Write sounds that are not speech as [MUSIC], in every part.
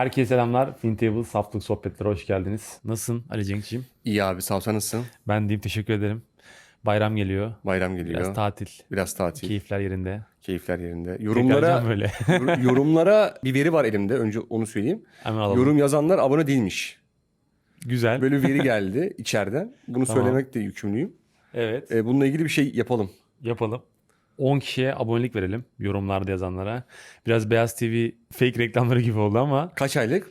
Herkese selamlar. FinTable Saflık Sohbetlere hoş geldiniz. Nasılsın Ali Cenk'ciğim? İyi abi sağ ol sen nasılsın? Ben diyeyim teşekkür ederim. Bayram geliyor. Bayram geliyor. Biraz tatil. Biraz tatil. Keyifler yerinde. Keyifler yerinde. Yorumlara böyle. [LAUGHS] yorumlara bir veri var elimde. Önce onu söyleyeyim. Hemen alalım. Yorum yazanlar abone değilmiş. Güzel. Böyle bir veri [LAUGHS] geldi içeriden. Bunu Tamam. söylemek de yükümlüyüm. Evet. Ee, bununla ilgili bir şey yapalım. Yapalım. 10 kişiye abonelik verelim yorumlarda yazanlara. Biraz Beyaz TV fake reklamları gibi oldu ama Kaç aylık?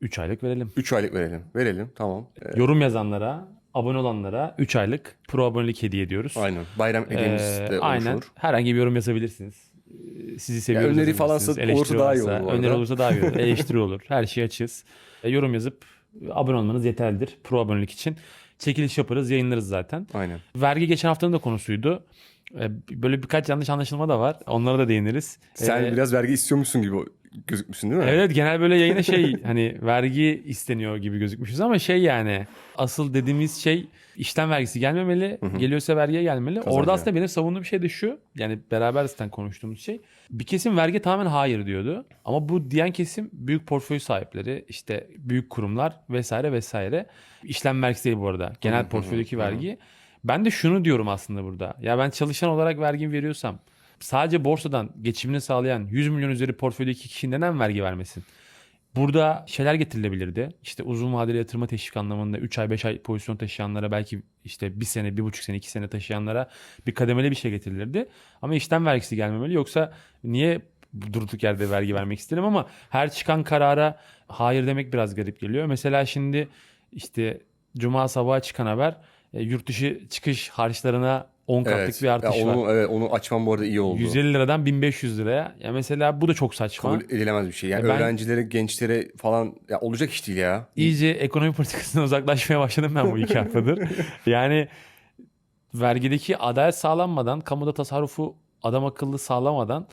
3 aylık verelim. 3 aylık verelim. Verelim tamam. Ee, Yorum yazanlara, abone olanlara 3 aylık pro abonelik hediye ediyoruz. aynen. Bayram hediyemiz Ee, de aynen. Herhangi bir yorum yazabilirsiniz. Ee, Sizi seviyoruz. öneri yazabilirsiniz. falansa olursa daha iyi olur. Öneri olursa daha iyi olur. Eleştiri olur. Her şeyi açığız. E, yorum yazıp abone olmanız yeterlidir. Pro abonelik için. Çekiliş yaparız, yayınlarız zaten. Aynen. Vergi geçen haftanın da konusuydu. E, Böyle birkaç yanlış anlaşılma da var. Onlara da değiniriz. Sen Ee, biraz vergi istiyormuşsun gibi gözükmüşsün değil mi? Evet genel böyle yayına şey [LAUGHS] hani vergi isteniyor gibi gözükmüşüz ama şey yani asıl dediğimiz şey işten vergisi gelmemeli. Geliyorsa vergiye gelmeli. Kazancı. Orada aslında benim savunduğum şey de şu. Yani beraber zaten konuştuğumuz şey. Bir kesim vergi tamamen hayır diyordu. Ama bu diyen kesim büyük portföy sahipleri, işte büyük kurumlar vesaire vesaire. İşlem vergisi değil bu arada. Genel portföydeki vergi. Ben de şunu diyorum aslında burada. Ya ben çalışan olarak vergimi veriyorsam sadece borsadan geçimini sağlayan 100 milyon üzeri portföydeki kişi neden vergi vermesin? Burada şeyler getirilebilirdi. İşte uzun vadeli yatırma teşvik anlamında 3 ay 5 ay pozisyon taşıyanlara belki işte 1 sene, 1,5 sene, 2 sene taşıyanlara bir kademeli bir şey getirilirdi. Ama işten vergisi gelmemeli. Yoksa niye durduk yerde vergi vermek isterim ama her çıkan karara hayır demek biraz garip geliyor. Mesela şimdi işte Cuma sabahı çıkan haber e, yurt dışı çıkış harçlarına 10 katlık Evet. bir Ya artış onu, var. evet, onu açmam bu arada iyi oldu. 150 liradan 1500 liraya. Ya mesela bu da çok saçma. Kabul edilemez bir şey. Yani E ben- öğrencilere, gençlere falan ya olacak iş değil ya. İyice ekonomi politikasından [LAUGHS] uzaklaşmaya başladım ben bu iki haftadır. [LAUGHS] Yani vergideki adalet sağlanmadan, kamuda tasarrufu adam akıllı sağlamadan,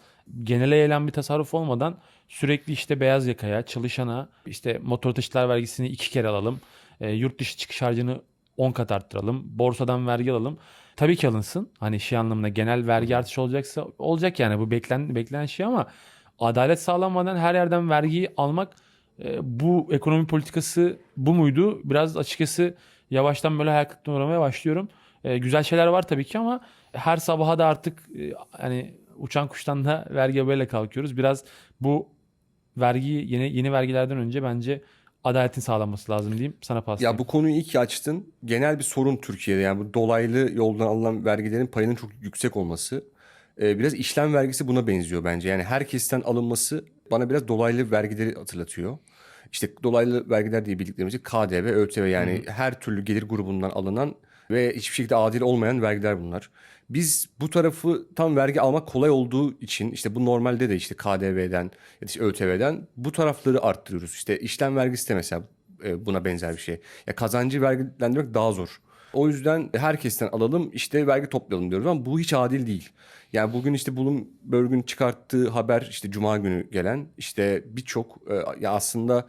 genele yayılan bir tasarruf olmadan sürekli işte beyaz yakaya, çalışana, işte motor taşıtlar vergisini iki kere alalım, e, yurt dışı çıkış harcını 10 kat arttıralım, borsadan vergi alalım. Tabii ki alınsın. Hani şey anlamında genel vergi artışı olacaksa olacak yani bu beklen, beklenen şey ama adalet sağlanmadan her yerden vergiyi almak e, bu ekonomi politikası bu muydu? Biraz açıkçası yavaştan böyle hayal kırıklığına uğramaya başlıyorum. E, güzel şeyler var tabii ki ama her sabaha da artık e, hani uçan kuştan da vergi böyle kalkıyoruz. Biraz bu vergiyi yeni yeni vergilerden önce bence adaletin sağlanması lazım diyeyim. Sana paslayayım. Ya bu konuyu ki açtın. Genel bir sorun Türkiye'de. Yani bu dolaylı yoldan alınan vergilerin payının çok yüksek olması. Ee, biraz işlem vergisi buna benziyor bence. Yani herkesten alınması bana biraz dolaylı vergileri hatırlatıyor. İşte dolaylı vergiler diye bildiklerimiz KDV, ÖTV yani her türlü gelir grubundan alınan ve hiçbir şekilde adil olmayan vergiler bunlar. Biz bu tarafı tam vergi almak kolay olduğu için işte bu normalde de işte KDV'den ya da işte ÖTV'den bu tarafları arttırıyoruz. İşte işlem vergisi de mesela e, buna benzer bir şey. Ya kazancı vergilendirmek daha zor. O yüzden herkesten alalım işte vergi toplayalım diyoruz ama bu hiç adil değil. Yani bugün işte Bloomberg'ün çıkarttığı haber işte Cuma günü gelen işte birçok e, ya aslında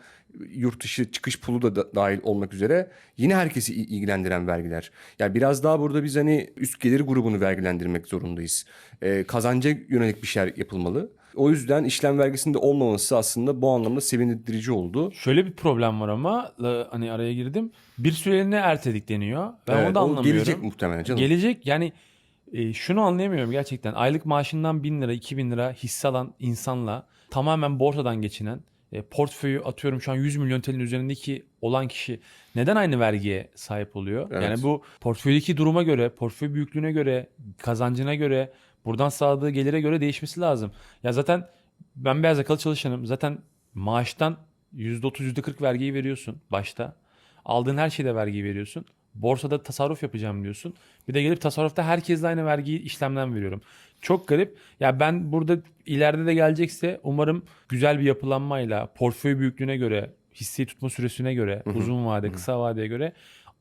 yurt dışı çıkış pulu da, da dahil olmak üzere yine herkesi il- ilgilendiren vergiler. Yani biraz daha burada biz hani üst gelir grubunu vergilendirmek zorundayız. E, kazanca yönelik bir şeyler yapılmalı. O yüzden işlem vergisinde olmaması aslında bu anlamda sevindirici oldu. Şöyle bir problem var ama hani araya girdim. Bir süreliğine erteledik deniyor. Ben Evet, onu da anlamıyorum. Gelecek muhtemelen canım. Gelecek yani e, şunu anlayamıyorum gerçekten. Aylık maaşından 1000 lira 2000 lira hisse alan insanla tamamen borsadan geçinen e, portföyü atıyorum şu an 100 milyon TL'nin üzerindeki olan kişi neden aynı vergiye sahip oluyor? Evet. Yani bu portföydeki duruma göre, portföy büyüklüğüne göre, kazancına göre, buradan sağladığı gelire göre değişmesi lazım. Ya zaten ben beyaz yakalı çalışanım. Zaten maaştan %30 %40 vergiyi veriyorsun başta. Aldığın her şeyde vergiyi veriyorsun. Borsada tasarruf yapacağım diyorsun. Bir de gelip tasarrufta herkesle aynı vergiyi işlemden veriyorum. Çok garip. Ya ben burada ileride de gelecekse umarım güzel bir yapılanmayla portföy büyüklüğüne göre, hisseyi tutma süresine göre, uzun vade, kısa vadeye göre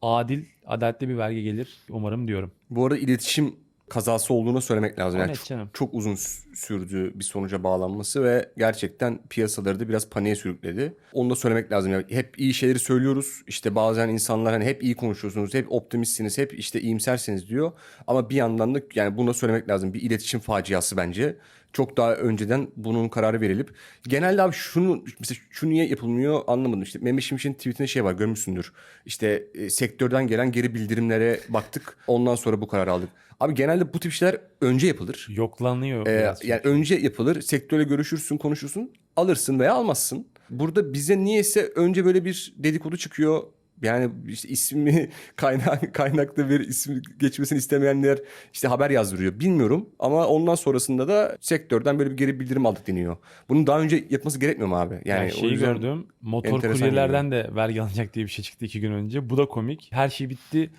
adil, adaletli bir vergi gelir umarım diyorum. Bu arada iletişim kazası olduğunu söylemek lazım. Yani Evet çok, canım. çok uzun sü- sürdü bir sonuca bağlanması ve gerçekten piyasaları da biraz paniğe sürükledi. Onu da söylemek lazım. Yani hep iyi şeyleri söylüyoruz. İşte bazen insanlar hani hep iyi konuşuyorsunuz, hep optimistsiniz, hep işte iyimsersiniz diyor. Ama bir yandan da yani bunu da söylemek lazım. Bir iletişim faciası bence. Çok daha önceden bunun kararı verilip genelde abi şunu mesela şu niye yapılmıyor anlamadım. İşte Mehmet Şimşek'in tweetinde şey var görmüşsündür. İşte e, sektörden gelen geri bildirimlere baktık. Ondan sonra bu kararı aldık. Abi genelde bu tip şeyler önce yapılır. Yoklanıyor Ee, yani önce yapılır. Sektörle görüşürsün, konuşursun. Alırsın veya almazsın. Burada bize niyeyse önce böyle bir dedikodu çıkıyor. Yani işte ismi [LAUGHS] kaynak kaynakta bir isim geçmesini istemeyenler işte haber yazdırıyor. Bilmiyorum ama ondan sonrasında da sektörden böyle bir geri bildirim aldık deniyor. Bunun daha önce yapması gerekmiyor mu abi? Yani, Yani şeyi gördüm. Motor kuryelerden de vergi alınacak diye bir şey çıktı iki gün önce. Bu da komik. Her şey bitti.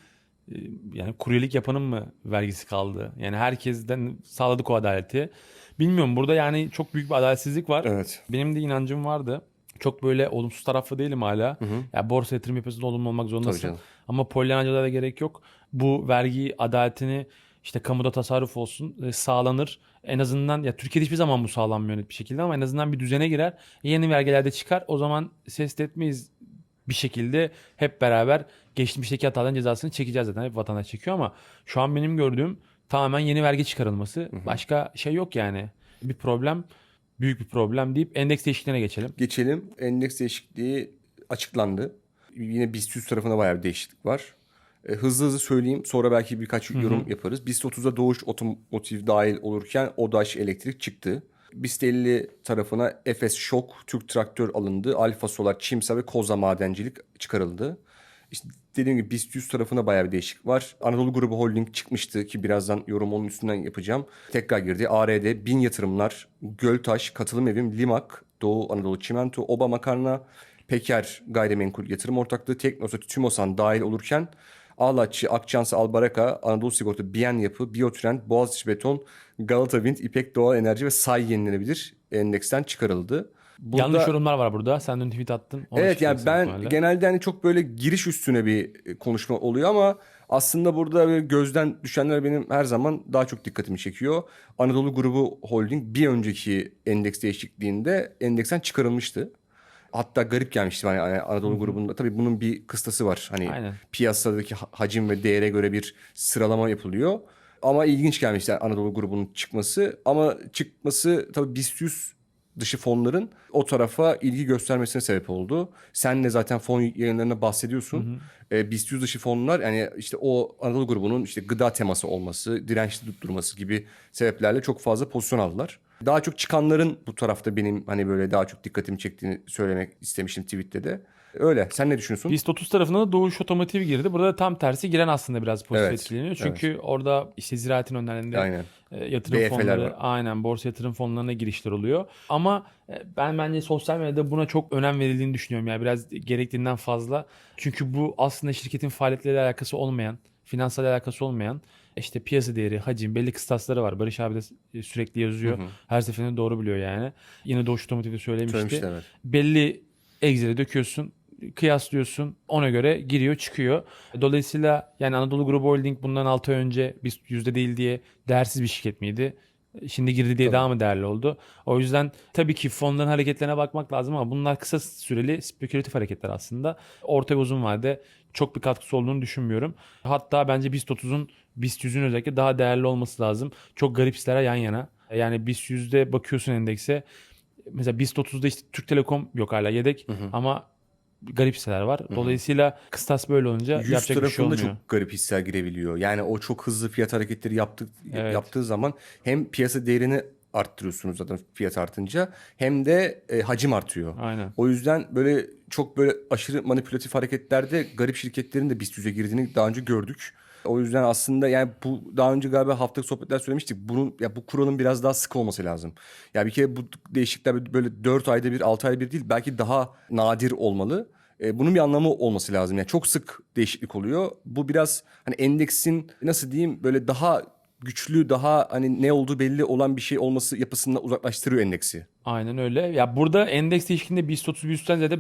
Ee, Yani kuryelik yapanın mı vergisi kaldı? Yani herkesten sağladık o adaleti. Bilmiyorum burada yani çok büyük bir adaletsizlik var. Evet. Benim de inancım vardı. Çok böyle olumsuz taraflı değilim hala. Ya borsa yatırım yapıyorsun olumlu olmak zorundasın. Ama polyanacılığa da gerek yok. Bu vergi adaletini işte kamuda tasarruf olsun e, sağlanır. En azından ya Türkiye'de hiçbir zaman bu sağlanmıyor net bir şekilde ama en azından bir düzene girer. Yeni vergiler de çıkar. O zaman ses etmeyiz bir şekilde hep beraber geçmişteki hataların cezasını çekeceğiz zaten. Hep vatandaş çekiyor ama şu an benim gördüğüm tamamen yeni vergi çıkarılması. Başka şey yok yani. Bir problem, büyük bir problem deyip endeks değişikliğine geçelim. Geçelim. Endeks değişikliği açıklandı. Yine BIST 100 tarafında bayağı bir değişiklik var. E, hızlı hızlı söyleyeyim. Sonra belki birkaç yorum yaparız. BIST 30'da Doğuş Otomotiv dahil olurken ODAŞ Elektrik çıktı. BIST 50 tarafına Efes Şok, Türk Traktör alındı. Alfa Solar, Çimsa ve Koza Madencilik çıkarıldı. İşte dediğim gibi BIST 100 tarafına bayağı bir değişik var. Anadolu Grubu Holding çıkmıştı ki birazdan yorum onun üstünden yapacağım. Tekrar girdi. ARD, Bin Yatırımlar, Göltaş, Katılım Evim, Limak, Doğu Anadolu Çimento, Oba Makarna, Peker Gayrimenkul Yatırım Ortaklığı, Teknosa, Tümosan dahil olurken Ağlaççı, Akçansı, Albaraka, Anadolu Sigorta, Biyen Yapı, Biotrend, Boğaziçi Beton, Galata Wind, İpek Doğal Enerji ve Say Yenilenebilir endeksten çıkarıldı. Burada- Yanlış yorumlar var burada. Sen dün tweet attın. Ona Evet yani ben genelde hani çok böyle giriş üstüne bir e, konuşma oluyor ama aslında burada gözden düşenler benim her zaman daha çok dikkatimi çekiyor. Anadolu Grubu Holding bir önceki endeks değişikliğinde endeksten çıkarılmıştı. Hatta garip gelmişti hani hani Anadolu grubunda. Tabii bunun bir kıstası var. Hani Aynen. piyasadaki ha- hacim ve değere göre bir sıralama yapılıyor. Ama ilginç gelmişti Anadolu grubunun çıkması. Ama çıkması tabii BIST 100 dışı fonların o tarafa ilgi göstermesine sebep oldu. Sen de zaten fon yayınlarına bahsediyorsun. E, BIST 100 dışı fonlar yani işte o Anadolu grubunun işte gıda teması olması, dirençli tutturması gibi sebeplerle çok fazla pozisyon aldılar. Daha çok çıkanların bu tarafta benim hani böyle daha çok dikkatimi çektiğini söylemek istemiştim tweette de. Öyle. Sen ne düşünüyorsun? BIST 30 tarafına da Doğuş Otomotiv girdi. Burada da tam tersi giren aslında biraz pozitif Evet, etkileniyor. Çünkü orada işte ziraatin önlerinde Aynen. e, yatırım BF'ler fonları var. aynen borsa yatırım fonlarına girişler oluyor. Ama e, ben bence sosyal medyada buna çok önem verildiğini düşünüyorum. Yani biraz gerektiğinden fazla. Çünkü bu aslında şirketin faaliyetleriyle alakası olmayan, finansal alakası olmayan işte piyasa değeri, hacim, belli kıstasları var. Barış abi de e, sürekli yazıyor. Her seferinde doğru biliyor yani. Yine Doğuş Otomotiv'de söylemişti. Söylemişti evet. belli Excel'e döküyorsun, kıyaslıyorsun. Ona göre giriyor, çıkıyor. Dolayısıyla yani Anadolu Grubu Holding bundan 6 ay önce biz yüzde değil diye değersiz bir şirket miydi? Şimdi girdi diye daha mı değerli oldu? O yüzden tabii ki fonların hareketlerine bakmak lazım ama bunlar kısa süreli spekülatif hareketler aslında. Orta ve uzun vadede çok bir katkısı olduğunu düşünmüyorum. Hatta bence BIST 30'un BIST 100'ün özellikle daha değerli olması lazım. Çok garip hisseler yan yana. Yani BIST 100'de bakıyorsun endekse mesela BIST 30'da işte Türk Telekom yok hala yedek ama garip hisseler var. Dolayısıyla kıstas böyle olunca 100 yapacak bir şey tarafında olmuyor. çok garip hisseler girebiliyor. Yani o çok hızlı fiyat hareketleri yaptık, Evet. yaptığı zaman hem piyasa değerini arttırıyorsunuz zaten fiyat artınca hem de e, hacim artıyor. Aynen. O yüzden böyle çok böyle aşırı manipülatif hareketlerde garip şirketlerin de BIST 100'e girdiğini daha önce gördük. O yüzden aslında yani bu daha önce galiba haftalık sohbetler söylemiştik. Bunun ya bu kuralın biraz daha sık olması lazım. Ya bir kere bu değişiklikler böyle 4 ayda bir 6 ayda bir değil belki daha nadir olmalı. E, bunun bir anlamı olması lazım. Yani çok sık değişiklik oluyor. Bu biraz hani endeksin nasıl diyeyim böyle daha güçlü, daha hani ne olduğu belli olan bir şey olması yapısından uzaklaştırıyor endeksi. Aynen öyle. Ya burada endeks değişikliğinde BIST 30 BIST'ten ziyade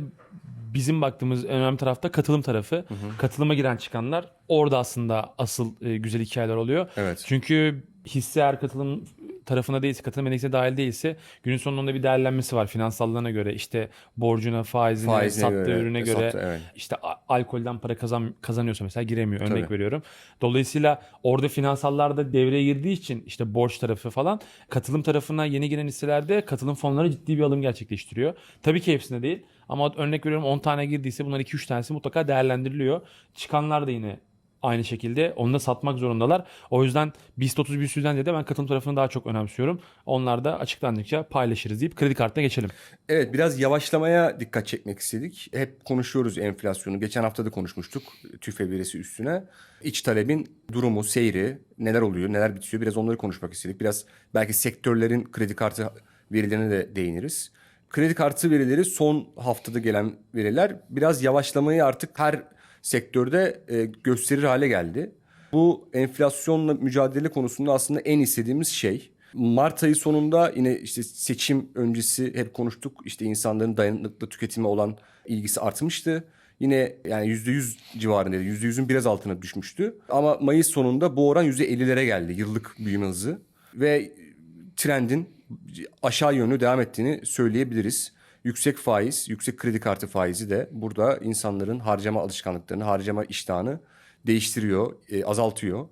bizim baktığımız en önemli tarafta katılım tarafı. Katılıma giren çıkanlar orada aslında asıl e, güzel hikayeler oluyor. Evet. Çünkü hisse eğer katılım tarafına değilse, katılım endeksine dahil değilse günün sonunda bir değerlenmesi var finansallarına göre. İşte borcuna, faizine, Faizine sattığı göre, ürüne göre sattı, evet. işte alkolden para kazan kazanıyorsa mesela giremiyor. Örnek Tabii. veriyorum. Dolayısıyla orada finansallar da devreye girdiği için işte borç tarafı falan katılım tarafına yeni giren hisselerde katılım fonları ciddi bir alım gerçekleştiriyor. Tabii ki hepsinde değil ama örnek veriyorum 10 tane girdiyse bunlar 2-3 tanesi mutlaka değerlendiriliyor. Çıkanlar da yine aynı şekilde onu da satmak zorundalar. O yüzden BIST 30 BIST 100'den de ben katılım tarafını daha çok önemsiyorum. Onlar da açıklandıkça paylaşırız deyip kredi kartına geçelim. Evet biraz yavaşlamaya dikkat çekmek istedik. Hep konuşuyoruz enflasyonu. Geçen hafta da konuşmuştuk TÜFE verisi üstüne. İç talebin durumu, seyri, neler oluyor, neler bitiyor biraz onları konuşmak istedik. Biraz belki sektörlerin kredi kartı verilerine de değiniriz. Kredi kartı verileri son haftada gelen veriler biraz yavaşlamayı artık her sektörde e, gösterir hale geldi. Bu enflasyonla mücadele konusunda aslında en istediğimiz şey. Mart ayı sonunda yine işte seçim öncesi hep konuştuk. İşte insanların dayanıklı tüketime olan ilgisi artmıştı. Yine yani %100 civarındaydı. %100'ün biraz altına düşmüştü. Ama Mayıs sonunda bu oran %50'lere geldi yıllık büyüme hızı. Ve trendin aşağı yönlü devam ettiğini söyleyebiliriz. Yüksek faiz, yüksek kredi kartı faizi de burada insanların harcama alışkanlıklarını, harcama iştahını değiştiriyor, e, azaltıyor.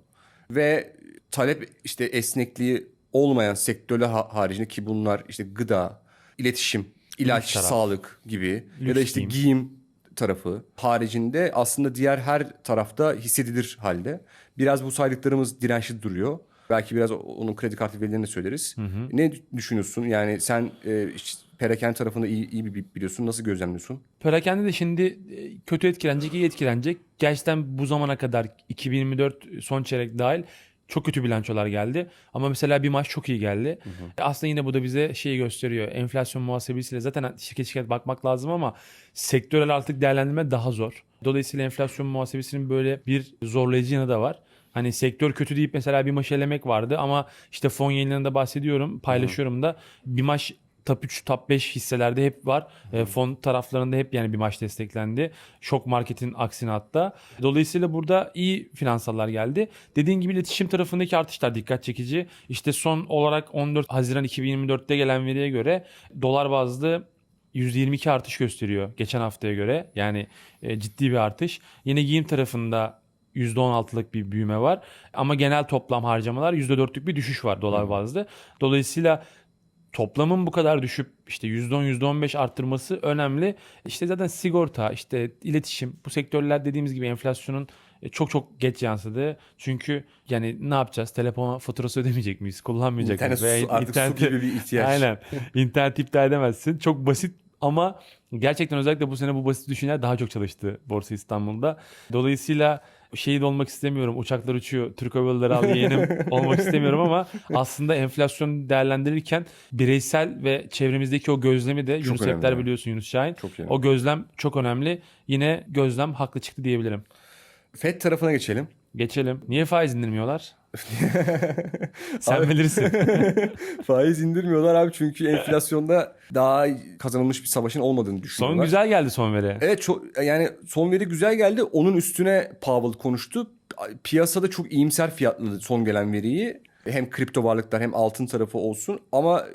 Ve talep işte esnekliği olmayan sektörler ha- haricinde ki bunlar işte gıda, iletişim, ilaç, sağlık gibi ya Lüks da işte diyeyim. giyim tarafı haricinde aslında diğer her tarafta hissedilir halde. Biraz bu saydıklarımız dirençli duruyor. Belki biraz onun kredi kartı verilerini söyleriz. Ne düşünüyorsun? Yani sen e, işte perakende tarafında iyi, iyi bir biliyorsun. Nasıl gözlemliyorsun? Perakende de şimdi e, kötü etkilenecek, iyi etkilenecek. Gerçekten bu zamana kadar 2024 son çeyrek dahil çok kötü bilançolar geldi. Ama mesela bir maç çok iyi geldi. E, Aslında yine bu da bize şeyi gösteriyor. Enflasyon muhasebesiyle zaten şirket şirket bakmak lazım ama sektörel artık değerlendirme daha zor. Dolayısıyla enflasyon muhasebesinin böyle bir zorlayıcı yanı da var. Hani sektör kötü deyip mesela bir maç elemek vardı ama işte fon yayınlarında bahsediyorum, paylaşıyorum da bir maç top 3, top 5 hisselerde hep var. E, fon taraflarında hep yani bir maç desteklendi. Şok marketin aksine hatta. Dolayısıyla burada iyi finansallar geldi. Dediğin gibi iletişim tarafındaki artışlar dikkat çekici. İşte son olarak 14 Haziran 2024'te gelen veriye göre dolar bazlı %22 artış gösteriyor geçen haftaya göre. Yani e, ciddi bir artış. Yine giyim tarafında %16'lık bir büyüme var. Ama genel toplam harcamalar %4'lük bir düşüş var dolar bazlı. Dolayısıyla toplamın bu kadar düşüp işte %10 %15 arttırması önemli. İşte zaten sigorta, işte iletişim bu sektörler dediğimiz gibi enflasyonun e, çok çok geç yansıdı. Çünkü yani ne yapacağız? Telefon faturası ödemeyecek miyiz? Kullanmayacak İnternet mıyız? su- artık su interneti- gibi bir ihtiyaç. Aynen. İnternet iptal edemezsin. Çok basit ama gerçekten özellikle bu sene bu basit düşünceler daha çok çalıştı Borsa İstanbul'da. Dolayısıyla şehit olmak istemiyorum. Uçaklar uçuyor. Türk Hava Yolları al yeğenim [LAUGHS] olmak istemiyorum ama aslında enflasyon değerlendirirken bireysel ve çevremizdeki o gözlemi de Yunus önemli, Epler biliyorsun Yunus Şahin. Çok. O gözlem çok önemli. Yine gözlem haklı çıktı diyebilirim. FED tarafına geçelim. Geçelim. Niye faiz indirmiyorlar? Sen Abi- bilirsin. [LAUGHS] Faiz indirmiyorlar abi çünkü enflasyonda daha kazanılmış bir savaşın olmadığını düşünüyorlar. Son güzel geldi son veri. Evet çok yani son veri güzel geldi. Onun üstüne Powell konuştu. Piyasada çok iyimser fiyatladı son gelen veriyi. Hem kripto varlıklar hem altın tarafı olsun ama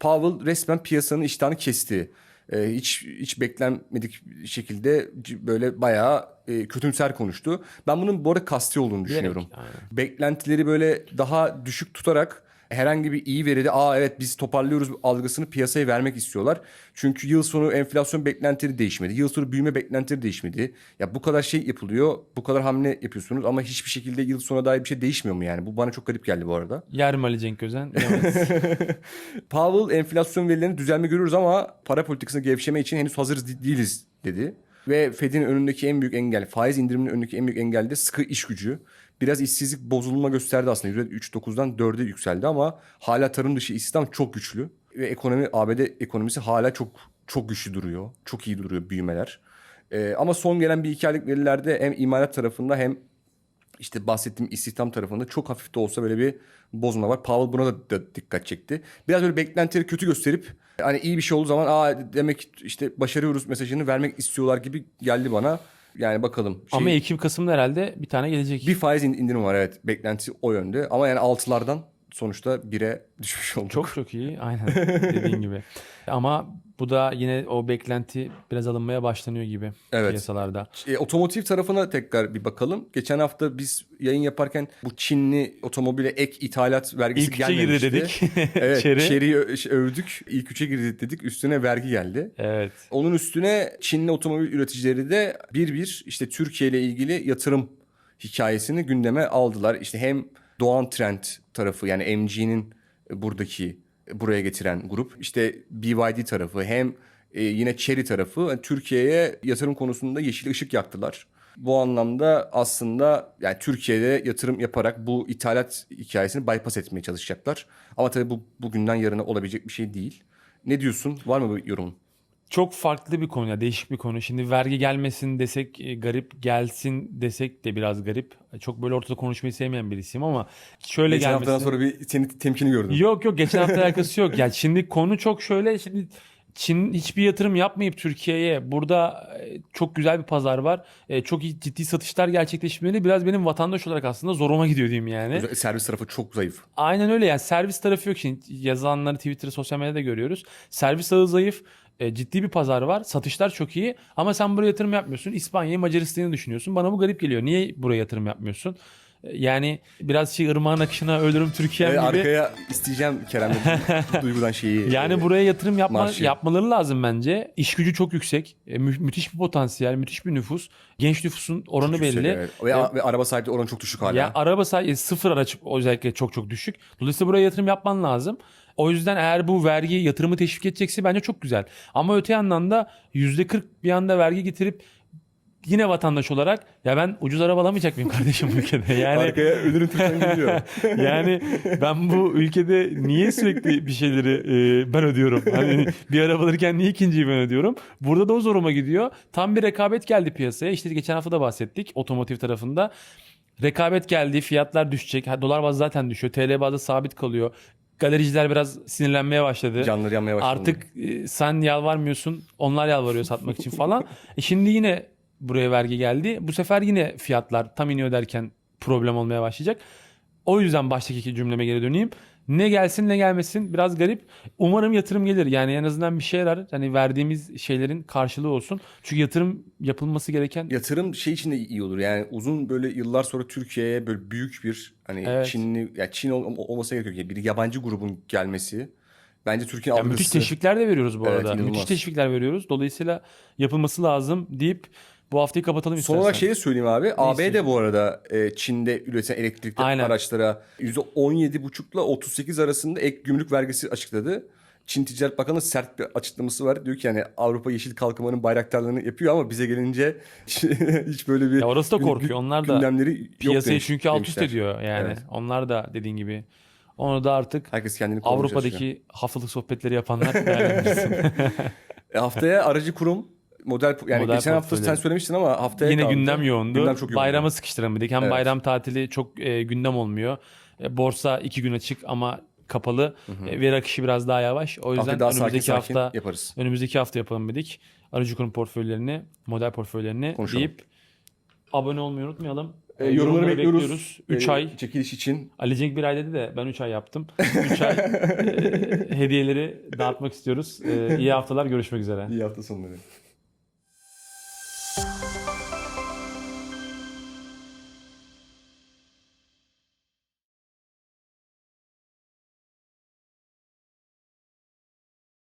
Powell resmen piyasanın iştahını kesti. Ee, hiç hiç beklenmedik şekilde böyle bayağı e, kötümser konuştu. Ben bunun bu arada kasti olduğunu düşünüyorum. Beklentileri böyle daha düşük tutarak herhangi bir iyi veride aa evet biz toparlıyoruz algısını piyasaya vermek istiyorlar. Çünkü yıl sonu enflasyon beklentileri değişmedi. Yıl sonu büyüme beklentileri değişmedi. Ya bu kadar şey yapılıyor. Bu kadar hamle yapıyorsunuz ama hiçbir şekilde yıl sonuna dair bir şey değişmiyor mu yani? Bu bana çok garip geldi bu arada. Yer mi Ali Cenk Özen? [LAUGHS] Powell enflasyon verilerinde düzelme görüyoruz ama para politikasına gevşeme için henüz hazır de- değiliz dedi. Ve Fed'in önündeki en büyük engel, faiz indiriminin önündeki en büyük engel de sıkı iş gücü. Biraz işsizlik bozulma gösterdi aslında. %3.9'dan 4'e yükseldi ama hala tarım dışı istihdam çok güçlü. Ve ekonomi, ABD ekonomisi hala çok çok güçlü duruyor. Çok iyi duruyor büyümeler. Ee, ama son gelen bir iki aylık verilerde hem imalat tarafında hem işte bahsettiğim istihdam tarafında çok hafif de olsa böyle bir bozma var. Powell buna da, da dikkat çekti. Biraz böyle beklentileri kötü gösterip hani iyi bir şey olduğu zaman aa demek işte başarıyoruz mesajını vermek istiyorlar gibi geldi bana. Yani bakalım. Şey, Ama Ekim Kasım'da herhalde bir tane gelecek. bir faiz in- indirimi var evet. Beklenti o yönde. Ama yani altılardan sonuçta bire [LAUGHS] düşmüş olduk. Çok çok iyi. Aynen dediğin gibi. [LAUGHS] Ama bu da yine o beklenti biraz alınmaya başlanıyor gibi Evet. piyasalarda. E, otomotiv tarafına tekrar bir bakalım. Geçen hafta biz yayın yaparken bu Çinli otomobile ek ithalat vergisi İlk üçe girdi gelmemişti. dedik. [LAUGHS] Evet, Çeri. Şey, övdük. İlk üçe girdi dedik. Üstüne vergi geldi. Evet. Onun üstüne Çinli otomobil üreticileri de bir bir işte Türkiye ile ilgili yatırım hikayesini gündeme aldılar. İşte hem Doğan Trend tarafı yani MG'nin buradaki buraya getiren grup işte BYD tarafı hem e, yine Chery tarafı yani Türkiye'ye yatırım konusunda yeşil ışık yaktılar. Bu anlamda aslında yani Türkiye'de yatırım yaparak bu ithalat hikayesini bypass etmeye çalışacaklar. Ama tabii bu bugünden yarına olabilecek bir şey değil. Ne diyorsun? Var mı bir yorumun? Çok farklı bir konu ya değişik bir konu. Şimdi vergi gelmesin desek e, garip, gelsin desek de biraz garip. Çok böyle ortada konuşmayı sevmeyen birisiyim ama şöyle Geçen gelmesin. haftadan sonra bir senin temkini gördüm. Yok yok geçen hafta alakası yok. Yani şimdi konu çok şöyle şimdi Çin hiçbir yatırım yapmayıp Türkiye'ye burada e, çok güzel bir pazar var. E, Çok ciddi satışlar gerçekleşmeli. Biraz benim vatandaş olarak aslında zoruma gidiyor diyeyim yani. Özellikle Servis tarafı çok zayıf. Aynen öyle yani servis tarafı yok şimdi yazılanları Twitter'ı sosyal medyada görüyoruz. Servis ağı zayıf. e, ciddi bir pazar var. Satışlar çok iyi ama sen buraya yatırım yapmıyorsun. İspanya'yı, Macaristan'ı düşünüyorsun. Bana bu garip geliyor. Niye buraya yatırım yapmıyorsun? E, Yani biraz şey ırmağın akışına ölürüm Türkiye'm gibi. arkaya isteyeceğim Kerem'le [LAUGHS] duygudan şeyi. Yani e, buraya yatırım yapma, marşı. yapmaları lazım bence. İş gücü çok yüksek. E, mü- müthiş bir potansiyel, müthiş bir nüfus. Genç nüfusun oranı yüksek, belli. evet. Ve, ve araba sahipleri oranı çok düşük hala. Ya araba sahibi sıfır araç özellikle çok çok düşük. Dolayısıyla buraya yatırım yapman lazım. O yüzden eğer bu vergi yatırımı teşvik edecekse bence çok güzel. Ama öte yandan da %40 bir anda vergi getirip yine vatandaş olarak ya ben ucuz araba alamayacak mıyım kardeşim bu ülkede? Yani [LAUGHS] Arkaya Türk'ten geliyor. [LAUGHS] yani ben bu ülkede niye sürekli bir şeyleri e, ben ödüyorum? Hani bir araba alırken niye ikinciyi ben ödüyorum? Burada da o zoruma gidiyor. Tam bir rekabet geldi piyasaya. İşte geçen hafta da bahsettik otomotiv tarafında. Rekabet geldi, fiyatlar düşecek. Dolar bazı zaten düşüyor. TL bazı sabit kalıyor. Galericiler biraz sinirlenmeye başladı. Canları yanmaya başladı. Artık e, sen yalvarmıyorsun, onlar yalvarıyor satmak için falan. E şimdi yine buraya vergi geldi. Bu sefer yine fiyatlar tam iniyor derken problem olmaya başlayacak. O yüzden baştaki iki cümleme geri döneyim. Ne gelsin ne gelmesin biraz garip. Umarım yatırım gelir. Yani en azından bir şey yarar. Hani verdiğimiz şeylerin karşılığı olsun. Çünkü yatırım yapılması gereken Yatırım şey için de iyi olur. Yani uzun böyle yıllar sonra Türkiye'ye böyle büyük bir hani Evet. Çinli ya Çin ol, olmasa gerek yok. Yani bir yabancı grubun gelmesi bence Türkiye'nin Yani müthiş algısı. teşvikler de veriyoruz bu Evet, arada. inanılmaz. Müthiş teşvikler veriyoruz. Dolayısıyla yapılması lazım deyip bu haftayı kapatalım Son istersen. olarak şeyi de söyleyeyim abi. ABD istiyorsun? bu arada e, Çin'de üretilen elektrikli Aynen. araçlara %17,5 ile 38 arasında ek gümrük vergisi açıkladı. Çin Ticaret Bakanı sert bir açıklaması var. Diyor ki yani Avrupa Yeşil Kalkınma'nın bayraktarlarını yapıyor ama bize gelince [LAUGHS] hiç böyle bir Ya orası da korkuyor. Onlar da gündemleri Piyasayı demiş- çünkü alt üst ediyor yani. Evet. Onlar da dediğin gibi. Onu da artık Herkes kendini. Avrupa'daki haftalık sohbetleri yapanlar. [LAUGHS] [LAUGHS] E, haftaya aracı kurum model yani Model geçen hafta sen söylemiştin ama haftaya Yine kaldı. gündem yoğundu. Gündem çok yoğundu. Bayrama sıkıştıralım dedik. Hem Evet. bayram tatili çok e, gündem olmuyor. E, borsa iki gün açık ama kapalı. E, veri akışı biraz daha yavaş. O yüzden daha sakin önümüzdeki sakin hafta yaparız. önümüzdeki hafta yapalım dedik. Aracı kurum portföylerini, model portföylerini Konuşalım. deyip abone olmayı unutmayalım. E, yorumları bekliyoruz. 3 E, ay Çekiliş için Ali Cenk bir ay dedi de ben 3 ay yaptım. 3 ay [LAUGHS] e, hediyeleri dağıtmak istiyoruz. E, iyi haftalar görüşmek üzere. iyi hafta sonları.